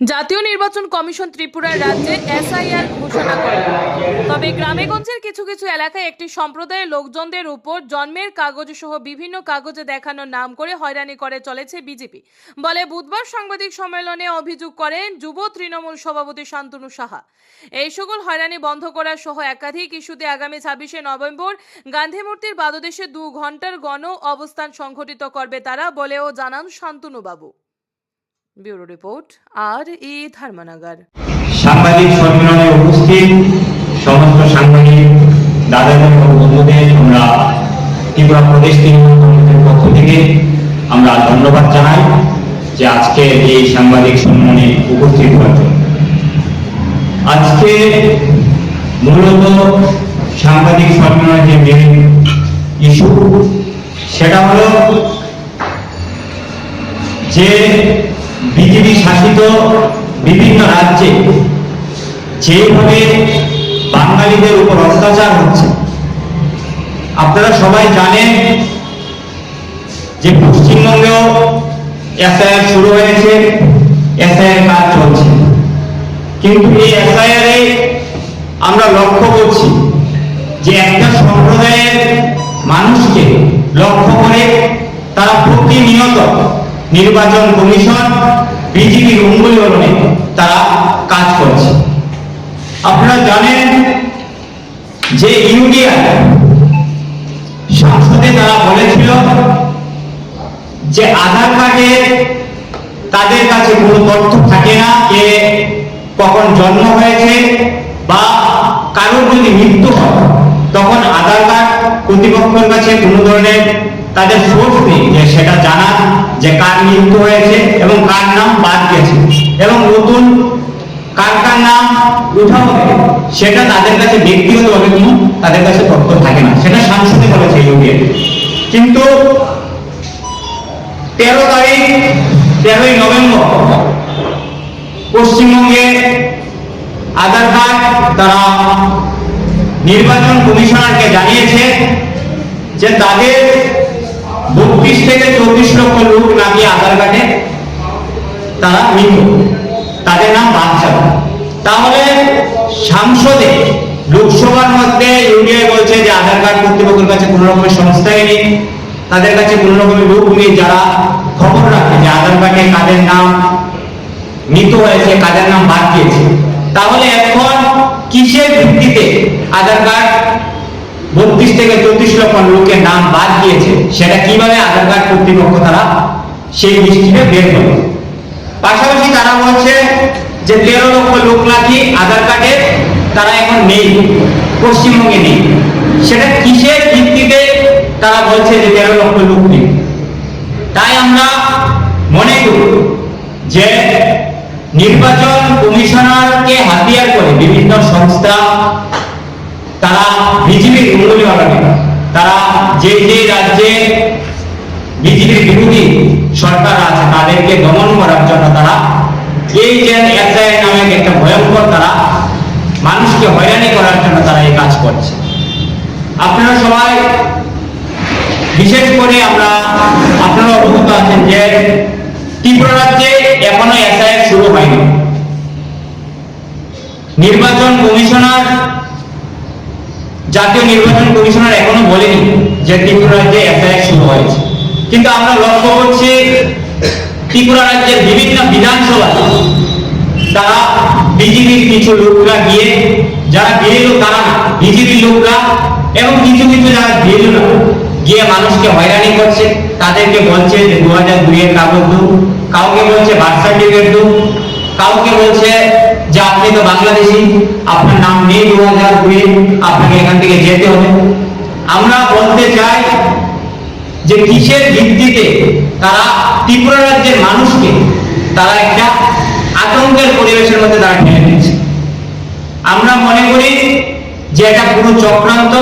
জাতীয় নির্বাচন কমিশন ত্রিপুরার রাজ্যে এসআইআর ঘোষণা করে। তবে গ্রামেগঞ্জের কিছু কিছু এলাকায় একটি সম্প্রদায়ের লোকজনদের উপর জন্মের কাগজ সহ বিভিন্ন কাগজে দেখানোর নাম করে হয়রানি করে চলেছে বিজেপি। বলে বুধবার সাংবাদিক সম্মেলনে অভিযোগ করেন যুব তৃণমূল সভাপতি শান্তনু সাহা। এই সকল হয়রানি বন্ধ করা সহ একাধিক ইস্যুতে আগামী ছাব্বিশে নভেম্বর গান্ধী মূর্তির পাদদেশে দু ঘণ্টার গণ অবস্থান সংঘটিত করবে তারা বলেও জানান শান্তনু বাবু ব্যুরো রিপোর্ট, আর ই ধর্মনগর। সাংবাদিক সম্মেলনে উপস্থিত সমস্ত সাংবাদিক দাদাদের ও বন্ধুদের, আমরা ত্রিপুরা প্রদেশ তৃণমূল পক্ষ থেকে আমরা ধন্যবাদ জানাই যে আজকে এই সাংবাদিক সম্মেলনে উপস্থিত হওয়ার আজকে মূলত সাংবাদিক সম্মেলনের যে মেন ইস্যু সেটা হলো যে বিজেপি শাসিত বিভিন্ন রাজ্যে যেভাবে বাঙালিদের উপর অত্যাচার হচ্ছে, আপনারা সবাই জানেন যে পশ্চিমবঙ্গেও এসআইআর শুরু হয়েছে এসআইআর কাজ চলছে। কিন্তু এই এসআইআর আমরা লক্ষ্য করছি যে একটা সম্প্রদায়ের মানুষকে লক্ষ্য করে তারা প্রতিনিয়ত নির্বাচন কমিশন, বিজেপির অঙ্গুলিবরণে তারা কাজ করছে। আপনারা জানেন যে ইউডিয়া সংসদে তারা বলেছিল যে আধার কার্ডে তাদের কাছে কোনো তথ্য থাকে না যে কখন জন্ম হয়েছে বা কারোর যদি মৃত্যু হয়, তখন আধার কার্ড কর্তৃপক্ষের কাছে কোনো ধরনের তাদের সোর্স নেই যে সেটা জানা যে কার মৃত্যু হয়েছে এবং কার নাম বাদ গেছে। এবং নতুন কার কার নাম উঠা হবে, সেটা তাদের কাছে ব্যক্তিগতভাবে কোনো তাদের কাছে তথ্য থাকে না। সেটা সাংসদে বলেছে ইউপিএ কিন্তু তেরো তারিখ, তেরোই নভেম্বর, পশ্চিমবঙ্গে আধার কার্ড তারা নির্বাচন কমিশনারকে জানিয়েছে যে তাদের বত্রিশ থেকে চব্বিশ লক্ষ লোক নাকি আধার কার্ডে তারা মৃত তাদের নাম বাচ্চা তাহলে সাংসদে লোকসভার মধ্যে ইউডিআই বলছে যে আধার কার্ড কর্তৃপক্ষের কাছে কোনো রকমের সংস্থাই নেই। তাদের কাছে কোনো রকমের লোক নেই যারা খবর রাখে যে আধার কার্ডে কাদের নাম মৃত হয়েছে, কাদের নাম বাদ দিয়েছে তাহলে এখন কিসের ভিত্তিতে আধার কার্ড বত্রিশ থেকে চৌত্রিশ লক্ষ লোকের নাম বাদ দিয়েছে সেটা কীভাবে আধার কার্ড কর্তৃপক্ষ তারা সেই দৃষ্টিতে বের করে পাশাপাশি তারা বলছে যে তেরো লক্ষ লোক নাকি আধার কার্ডে তারা এখন নেই, পশ্চিমবঙ্গে নেই। সেটা কিসের ভিত্তিতে তারা বলছে যে তেরো লক্ষ লোক নেই? তাই আমরা মনে করি যে নির্বাচন কমিশনারকে হাতিয়ার করে বিভিন্ন সংস্থা তারা বিজেপির উন্নতি বাড়াবে তারা যে যে রাজ্যে বিজেপির বিরোধী সরকার আছে, তাদেরকে দমন করার জন্য তারা এই যে এসআই নামে একটা ভয়ঙ্কর তারা মানুষকে হয়রানি করার জন্য তারা এই কাজ করছে। আপনারা সবাই, বিশেষ করে আমরা, আপনারা অবগত আছেন যে ত্রিপুরা রাজ্যে এখনও এসআইআর শুরু হয়নি। নির্বাচন কমিশনার জাতীয় নির্বাচন কমিশনার এখনও বলেনি যে ত্রিপুরা রাজ্যে এসআইআর শুরু হয়েছে। কিন্তু আমরা লক্ষ্য করছি ত্রিপুরা রাজ্যের বিভিন্ন বিধানসভা তারা বিজেপির কিছু লোকরা গিয়ে, যারা বিরোধী তারা বিজেপির লোকরা এবং কিছু কিছু যারা গেল না, গিয়ে মানুষকে হয়রানি করছে। তাদেরকে বলছে যে দু হাজার দুইয়ের কাগজ দু কাউকে বলছে বার্থ সার্টিফিকেট দু কাউকে বলছে যে আপনি তো বাংলাদেশি। আপনার নাম নেই দু হাজার দুই আপনাকে এখান থেকে যেতে হবে। আমরা বলতে চাই যে কিসের ভিত্তিতে তারা ত্রিপুরা রাজ্যের মানুষকে, তারা একটা আতঙ্কের পরিবেশের মধ্যে তারা ঠেলে দিচ্ছে আমরা মনে করি যে এটা পুরো চক্রান্ত।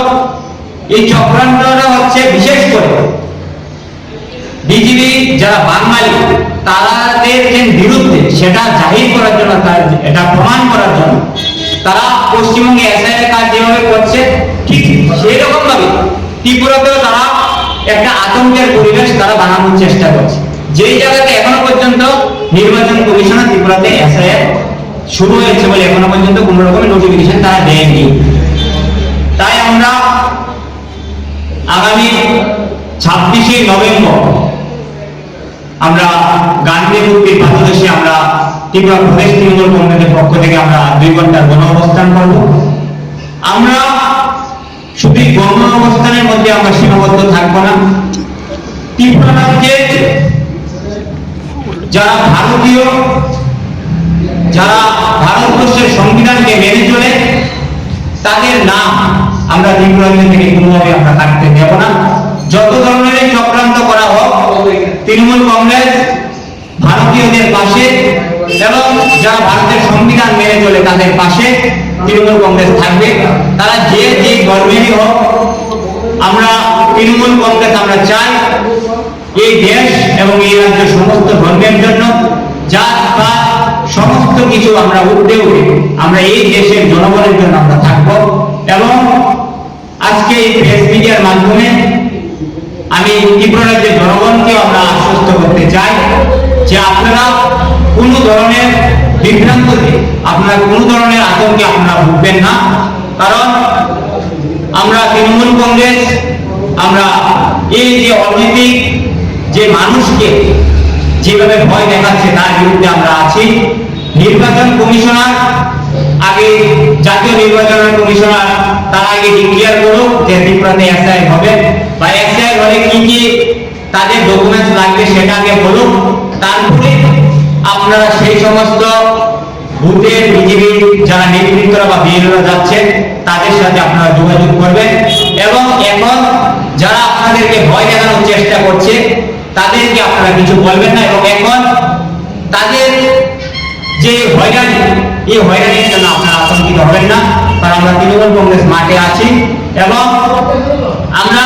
এই চক্রান্তটা হচ্ছে বিশেষ করে বিজিবি, যারা বাঙালি তাদের যে বিরুদ্ধে, সেটা জাহির করার জন্য তার, এটা প্রমাণ করার জন্য। তারা পশ্চিমবঙ্গে এসআইয়ের কাজ যেভাবে করছে, ঠিক সেই রকম ভাবে ত্রিপুরাতেও তারা একটা আতঙ্কের পরিবেশ তারা বানানোর চেষ্টা করছে। যেই জায়গাতে এখনও পর্যন্ত নির্বাচন কমিশনার ত্রিপুরাতে এসআইআর শুরু হয়েছে বলে এখনও পর্যন্ত কোনো রকমের নোটিফিকেশন তারা দেয়নি। তাই আমরা আগামী ছাব্বিশে নভেম্বর আমরা গান্ধী মূর্তির পাদদেশে আমরা ত্রিপুরা প্রদেশ তৃণমূল কংগ্রেসের পক্ষ থেকে আমরা দুই ঘণ্টার গণ অবস্থান করব। আমরা শুধু গণ অবস্থানের মধ্যে আমরা সীমাবদ্ধ থাকব না। ত্রিপুরা যারা ভারতীয়, যারা ভারতবর্ষের সংবিধানকে মেনে চলে, তাদের নাম আমরা ত্রিপুরা থেকে কোনোভাবে আমরা কাটতে দেব না। যত ধরনের চক্রান্ত করা হোক, তৃণমূল কংগ্রেস ভারতীয়দের পাশে এবং যারা ভারতের সংবিধান মেনে চলে তাদের পাশে তৃণমূল কংগ্রেস থাকবে। তারা যে যে গর্বেরই হোক, আমরা তৃণমূল কংগ্রেস আমরা চাই এই দেশ এবং এই রাজ্য সমস্ত ধর্মের জন্য জাত পাত সমস্ত কিছু আমরা উঠতে উঠে আমরা এই দেশের জনগণের জন্য আমরা থাকব। এবং আজকে এই প্রেস মিডিয়ার মাধ্যমে আমি ত্রিপুরা রাজ্যের জনগণকে আমরা আশ্বস্ত করতে চাই যে আপনারা কোনো ধরনের বিভ্রান্ততে আপনারা কোনো ধরনের আতঙ্কে আপনারা ভুগবেন না। কারণ আমরা তৃণমূল কংগ্রেস, আমরা এই যে অনৈতিক যে মানুষকে যেভাবে ভয় দেখাচ্ছে তার বিরুদ্ধে আমরা আছি। নির্বাচন কমিশনার, আগে জাতীয় নির্বাচন কমিশনার তার আগে ডিক্লিয়ার করুক যে ত্রিপুরাতে এসআই হবে। বা এসআই হলে কি কি তাদের ডকুমেন্টস লাগবে সেটা আগে বলুক। তারপরে আপনারা সেই সমস্ত বুথের বিজেপি যারা নেতৃত্বরা বা বিএলওরা যাচ্ছে, তাদের সাথে আপনারা যোগাযোগ করবেন। এবং এখন যারা আপনাদেরকে ভয় দেখানোর চেষ্টা করছে, তাদেরকে আপনারা কিছু বলবেন না। এবং এখন তাদের যে হয়রানি, এই হয়রানির জন্য আপনারা আতঙ্কিত হবেন না। কারণ আমরা তৃণমূল কংগ্রেস মাঠে আছি এবং আমরা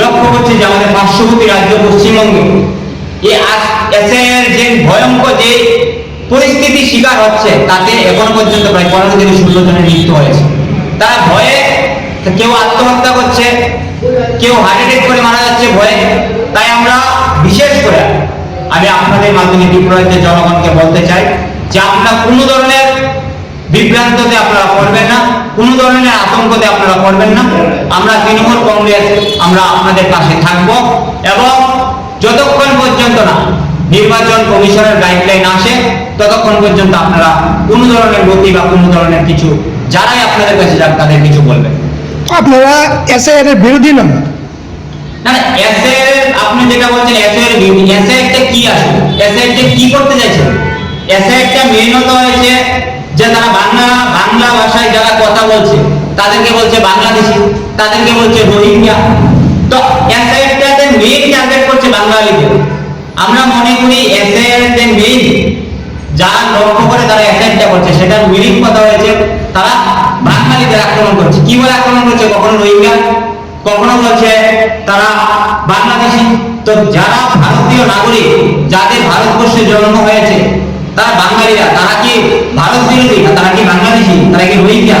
লক্ষ্য করছি যে আমাদের পার্শ্ববর্তী রাজ্য পশ্চিমবঙ্গে যে ভয়ঙ্কর যে পরিস্থিতি শিকার হচ্ছে, তাতে পর্যন্ত প্রায় পনেরো থেকে ষোলো জনের মৃত্যু হয়েছে। তারা ভয়ে কেউ আত্মহত্যা করছে, কেউ হার্ট অ্যাটাক করে মারা যাচ্ছে ভয়ে। তাই আমরা বিশেষ করে আমি আপনাদের মাধ্যমে ত্রিপুরা জনগণকে বলতে চাই যে আপনারা কোনো ধরনের বিভ্রান্ততে আপনারা পড়বেন না কোনো ধরনের আতঙ্কতে আপনারা পড়বেন না। আমরা তৃণমূল কংগ্রেস আমরা আপনাদের পাশে থাকব এবং যতক্ষণ পর্যন্ত না নির্বাচন কমিশনের গাইডলাইন আসে ততক্ষণ পর্যন্ত আপনারা কোনো ধরনের গতি বা কোনো ধরনের কিছু যারাই আপনাদের কাছে যাক তাদের কিছু বলবেন। আপনারা এসআইআর এর বিরোধী নন। না এসএ আপনি যেটা বলছেন এসএ এর এসএ একটা কি আসলে একটা কি করতে চাইছেন? এসএ একটা মেনত হয়েছে যে তারা বাংলা বাংলা ভাষায় যারা কথা বলছে, তাদেরকে বলছে বাংলাদেশি, তাদেরকে বলছে রোহিঙ্গা। তো এসএ একটা মেইন টার্গেট করছে বাঙালিদের। আমরা মনে করি এসএ এর যে মেইন যারা লক্ষ্য করে তারা অ্যাটাকটা করছে, সেটার মিনিং কথা হয়েছে? তারা বাঙালিদের আক্রমণ করছে। কি বলে আক্রমণ করছে? কখনো রোহিঙ্গা, কখনো বলছে তারা বাংলাদেশি। তো যারা ভারতীয় নাগরিক, যাদের ভারতবর্ষে জন্ম হয়েছে তারা বাঙালিরা তারা কি ভারত বিরোধী না তারা কি বাংলাদেশি? তারা কি রোহিঙ্গা?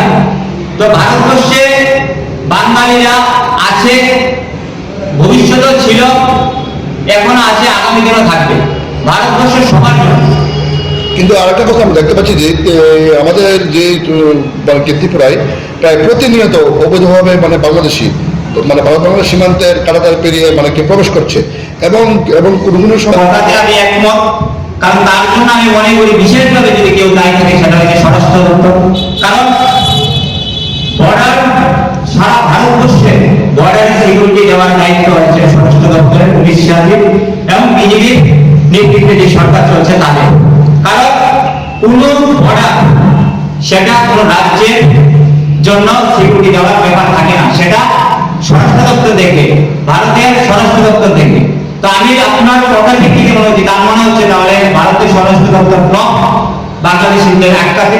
তো ভারতবর্ষে বাঙালিরা আছে ভবিষ্যতেও ছিল এখনও আছে আগামী দিনও থাকবে। ভারতবর্ষের সবার জন্য। কিন্তু আরেকটা কথা আমরা দেখতে পাচ্ছি যে আমাদের যে মানে ত্রিপুরায় প্রায় প্রতিনিয়ত অবৈধভাবে মানে বাংলাদেশি মানে ভারত বাংলাদেশ সীমান্তের কাটাতার পেরিয়ে মানে কি প্রবেশ করছে এবং এবং কোনো কোনো সময় আমি একমত। কারণ তার জন্য আমি মনে করি বিশেষভাবে যদি কেউ দায়ী থাকে, সেটা হচ্ছে স্বরাষ্ট্র দপ্তর। কারণ বর্ডার সারা ভারতবর্ষে বর্ডার সিকিউরিটি দেওয়ার দায়িত্ব হচ্ছে স্বরাষ্ট্র দপ্তরের পুলিশ সার্ভিস এবং বিজেপির নেতৃত্বে যে সরকার চলছে তাদের। কারণ কোন বর্ডার, সেটা কোন রাজ্যের জন্য সিকিউরিটি দেওয়ার ব্যাপার থাকে না। সেটা স্বরাষ্ট্র দপ্তর দেখে, ভারতের স্বরাষ্ট্র দপ্তর দেখে। তো আমি আপনার কথার ভিত্তিতে মনে হচ্ছে তার মনে হচ্ছে তাহলে ভারতের স্বরাষ্ট্র দপ্তর বাংলাদেশ বাংলাদেশিদের এক কাছে